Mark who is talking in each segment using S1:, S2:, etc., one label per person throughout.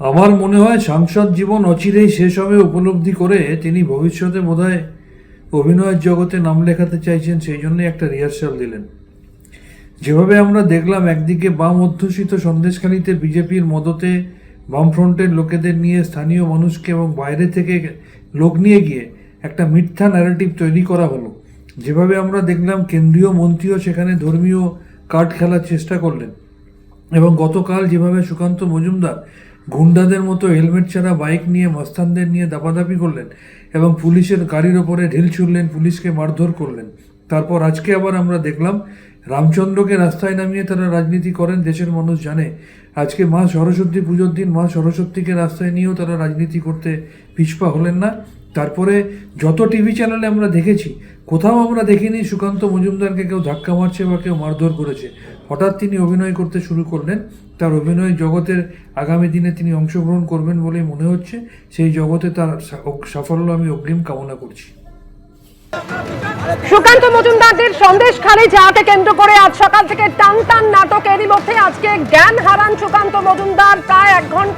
S1: আমার মনে হয় সাংসদ জীবন অচিরেই শেষ হবে উপলব্ধি করে তিনি ভবিষ্যতে বোধহয় অভিনয়ের জগতে নাম লেখাতে চাইছেন, সেই জন্যই একটা রিহার্সাল দিলেন। যেভাবে আমরা দেখলাম, একদিকে বাম অধ্যুষিত সন্দেশখালীতে বিজেপির মদতে বামফ্রন্টের লোকেদের নিয়ে স্থানীয় মানুষকে এবং বাইরে থেকে লোক নিয়ে গিয়ে একটা মিথ্যা ন্যারেটিভ তৈরি করা হলো। যেভাবে আমরা দেখলাম, কেন্দ্রীয় মন্ত্রীও সেখানে ধর্মীয় কার্ড খেলার চেষ্টা করলেন। এবং গতকাল যেভাবে সুকান্ত মজুমদার গুন্ডাদের মতো হেলমেট ছাড়া বাইক নিয়ে মস্তানদের নিয়ে দাপাদাপি করলেন এবং পুলিশের গাড়ির ওপরে ঢিল ছুড়লেন, পুলিশকে মারধর করলেন। তারপর আজকে আবার আমরা দেখলাম, রামচন্দ্রকে রাস্তায় নামিয়ে তারা রাজনীতি করেন, দেশের মানুষ জানে। আজকে মা সরস্বতী পুজোর দিন মা সরস্বতীকে রাস্তায় নিয়েও তারা রাজনীতি করতে পিছপা হলেন না। তারপরে যত টিভি চ্যানেলে আমরা দেখেছি, কোথাও আমরা দেখিনি সুকান্ত মজুমদারকে কেউ ধাক্কা মারছে বা কেউ মারধর করেছে। হঠাৎ তিনি অভিনয় করতে শুরু করলেন। তার অভিনয় জগতের আগামী দিনে তিনি অংশগ্রহণ করবেন বলেই মনে হচ্ছে। সেই জগতে তার সাফল্য আমি অগ্রিম কামনা করছি।
S2: সুকান্ত মজুমদারদের সন্দেশ খালি যাকে কেন্দ্র করে আজ সকাল থেকে টান টান নাটক এরই মধ্যে আজকে জ্ঞান হারান সুকান্ত মজুমদার প্রায় এক সংজ্ঞাহীন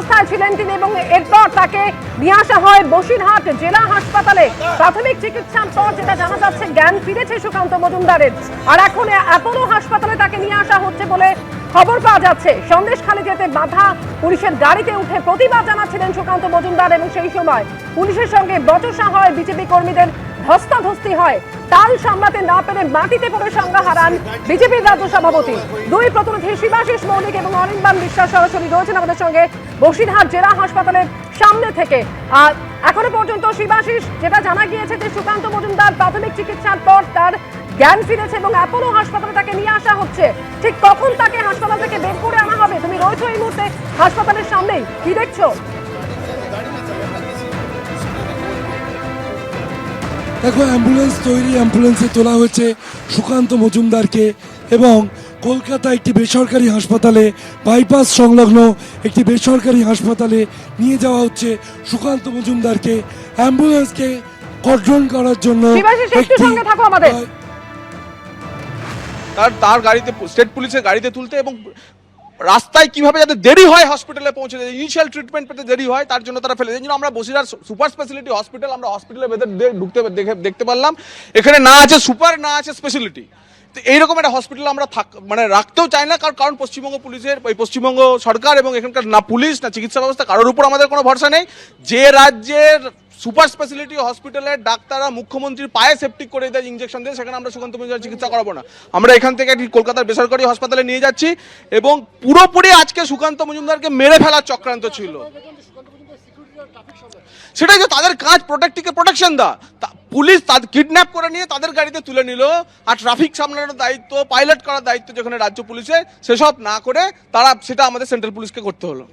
S2: অবস্থায় ছিলেন তিনি এবং এরপর তাকে নিয়ে আসা হয় বসিরহাট জেলা হাসপাতালে। প্রাথমিক চিকিৎসার পর যেটা জানা যাচ্ছে, জ্ঞান ফিরেছে সুকান্ত মজুমদারের। আর এখন অ্যাপোলো হাসপাতালে তাকে নিয়ে আসা হচ্ছে বলে খবর পাওয়া যাচ্ছে। সন্দেশ খালি যেতে বাধা, পুলিশের গাড়িতে উঠে প্রতিবাদ জানাচ্ছিলেন সুকান্ত মজুমদার এবং সেই সময় পুলিশের সঙ্গে বচসা হয় বিজেপি কর্মীদের। ধস্তাধস্তি হয়। তাল সামলাতে না পেরে মাটিতে পড়ে সংজ্ঞা হারান বিজেপির রাজ্য সভাপতি। দুই প্রতিনিধি শিবাশিস মৌলিক এবং অনির্বাণ বিশ্বাস সরাসরি রয়েছেন আমাদের সঙ্গে বসিরহাট জেলা হাসপাতালের সামনে থেকে। আর এখনও পর্যন্ত শিবাশিস যেটা জানা গিয়েছে যে সুকান্ত মজুমদার প্রাথমিক চিকিৎসার পর তার জ্ঞান ফিরেছে এবং অ্যাপোলো হাসপাতালে তাকে নিয়ে আসা হচ্ছে। ঠিক কখন তাকে হাসপাতাল থেকে বের করে আনা হবে? তুমি রয়েছো এই মুহূর্তে হাসপাতালের সামনেই। কি দেখছ?
S3: দেখো অ্যাম্বুলেন্স তৈরি অ্যাম্বুলেন্সে তোলা হয়েছে সুকান্ত মজুমদারকে এবং কলকাতা একটি বেসরকারি হাসপাতালে বাইপাস সংলগ্ন একটি বেসরকারি হাসপাতালে নিয়ে যাওয়া হচ্ছে সুকান্ত মজুমদারকে অ্যাম্বুলেন্সকে কর্ডন করার জন্য।
S4: তার তার গাড়িতে স্টেট পুলিশের গাড়িতে তুলতে এবং রাস্তায় কীভাবে যাতে দেরি হয় হসপিটালে পৌঁছে যায় ইনিশিয়াল ট্রিটমেন্ট পেতে দেরি হয়, তার জন্য তারা ফেলে জন্য আমরা বসিরহাট সুপার স্পেশালিটি হসপিটাল আমরা হসপিটালের ভেতর ঢুকতে দেখে দেখতে পারলাম। এখানে না আছে সুপার না আছে স্পেশালিটি তো এইরকম একটা হসপিটাল আমরা থাক মানে রাখতেও চাই না, কারণ কারণ পশ্চিমবঙ্গ পুলিশের এই পশ্চিমবঙ্গ সরকার এবং এখানকার না পুলিশ, না চিকিৎসা ব্যবস্থা, কারোর উপর আমাদের কোনো ভরসা নেই। যে রাজ্যের সুপার স্পেশালিটি হসপিটালের ডাক্তাররা মুখ্যমন্ত্রীর পায়ে সেপটিক করে দেয় ইঞ্জেকশন দিয়ে, সেখানে আমরা সুকান্ত মজুমদার চিকিৎসা করাবো না। আমরা এখান থেকে একটি কলকাতার বেসরকারি হাসপাতালে নিয়ে যাচ্ছি এবং পুরোপুরি আজকে সুকান্ত মজুমদারকে মেরে ফেলার চক্রান্ত ছিল। সেটাই যে তাদের কাজ প্রোটেক্টিকে প্রোটেকশন দা তা- পুলিশ তাদের কিডন্যাপ করে নিয়ে তাদের গাড়িতে তুলে নিল। আর ট্রাফিক সামলানোর দায়িত্ব পাইলট করার দায়িত্ব যেখানে রাজ্য পুলিশের, সেসব না করে তারা সেটা আমাদের সেন্ট্রাল পুলিশকে করতে হলো।